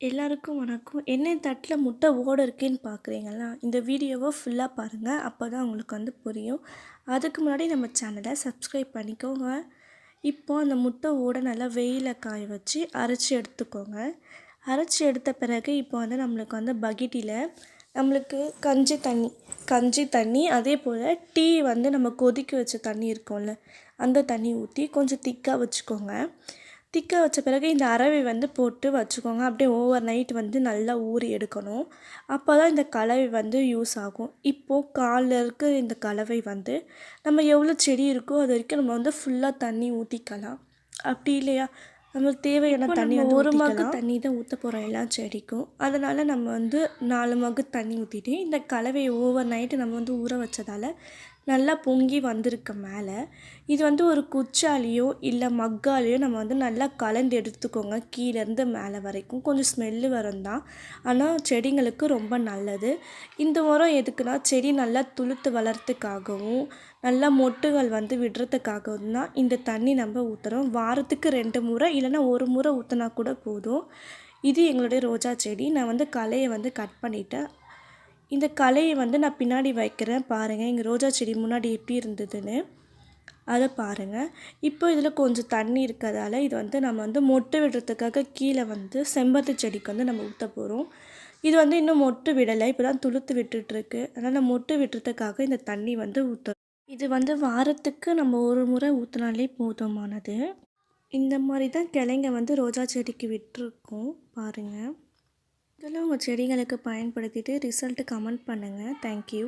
எல்லாருக்கும் வணக்கம். என்ன தட்டில் முட்டை ஓட இருக்குன்னு பார்க்குறீங்களா? இந்த வீடியோவை ஃபுல்லாக பாருங்கள் அப்போ தான் உங்களுக்கு வந்து புரியும். அதுக்கு முன்னாடி நம்ம சேனலை சப்ஸ்கிரைப் பண்ணிக்கோங்க. இப்போ அந்த முட்டை ஓட நல்லா வெயிலில் காய வச்சு அரைச்சி எடுத்துக்கோங்க. அரைச்சி எடுத்த பிறகு இப்போ வந்து நம்மளுக்கு வந்து பகிட்டியில் நம்மளுக்கு கஞ்சி தண்ணி கஞ்சி தண்ணி அதே போல் டீ வந்து நம்ம கொதிக்க வச்ச தண்ணி இருக்கும்ல, அந்த தண்ணி ஊற்றி கொஞ்சம் திக்காக வச்சுக்கோங்க. திக்கா வச்ச பிறகு இந்த அரவை வந்து போட்டு வச்சுக்கோங்க. அப்படியே ஓவர் நைட் வந்து நல்லா ஊறி எடுக்கணும். அப்பதான் இந்த கலவை வந்து யூஸ் ஆகும். இப்போ கால்ல இருக்க இந்த கலவை வந்து நம்ம எவ்வளோ செடி இருக்கோ அது வரைக்கும் நம்ம வந்து ஃபுல்லா தண்ணி ஊத்திக்கலாம். அப்படி இல்லையா, நம்மளுக்கு தேவையான தண்ணி வந்து ஒரு மக்கு தண்ணி தான் ஊத்த போறோம் எல்லா செடிக்கும். அதனால நம்ம வந்து 4 மக்கு தண்ணி ஊத்திட்டு, இந்த கலவைய ஓவர் நைட்டு நம்ம வந்து ஊற வச்சதால நல்லா பொங்கி வந்திருக்கு மேலே இது வந்து ஒரு குச்சாலேயோ இல்லை மக்காலேயோ நம்ம வந்து நல்லா கலந்து எடுத்துக்கோங்க. கீழேருந்து மேலே வரைக்கும். கொஞ்சம் ஸ்மெல்லு வரும் தான். ஆனால் செடிங்களுக்கு ரொம்ப நல்லது. இந்த உரம் எதுக்குன்னா, செடி நல்லா துளுத்து வளர்த்துக்காகவும் நல்லா மொட்டுகள் வந்து விடுறதுக்காகவும் தான் இந்த தண்ணி நம்ம ஊற்றுறோம் வாரத்துக்கு ரெண்டு முறை இல்லைன்னா ஒரு முறை ஊற்றினா கூட போதும். இது எங்களுடைய ரோஜா செடி. நான் வந்து கலையை வந்து கட் பண்ணிவிட்டேன் இந்த கலையை வந்து நான் பின்னாடி வைக்கிறேன் பாருங்கள் எங்கள் ரோஜா செடி முன்னாடி எப்படி இருந்ததுன்னு. அதை பாருங்க. இப்போ இதில் கொஞ்சம் தண்ணி இருக்கிறதால இது வந்து நம்ம வந்து மொட்டு விடுறதுக்காக கீழே வந்து செம்பருத்தி செடிக்கு வந்து நம்ம ஊற்ற போகிறோம் இது வந்து இன்னும் மொட்டு விடலை இப்போ தான் துளுத்து விட்டுட்டுருக்கு. அதனால் மொட்டு விடுறதுக்காக இந்த தண்ணி வந்து ஊத்துறோம். இது வந்து வாரத்துக்கு நம்ம ஒரு முறை ஊற்றினாலே போதுமானது. இந்த மாதிரி தான் கிளைங்க வந்து ரோஜா செடிக்கு விட்டுருக்கோம் பாருங்கள் இதெல்லாம் உங்கள் செடிகளுக்கு பயன்படுத்திட்டு ரிசல்ட்டு கமெண்ட் பண்ணுங்கள் தேங்க் யூ.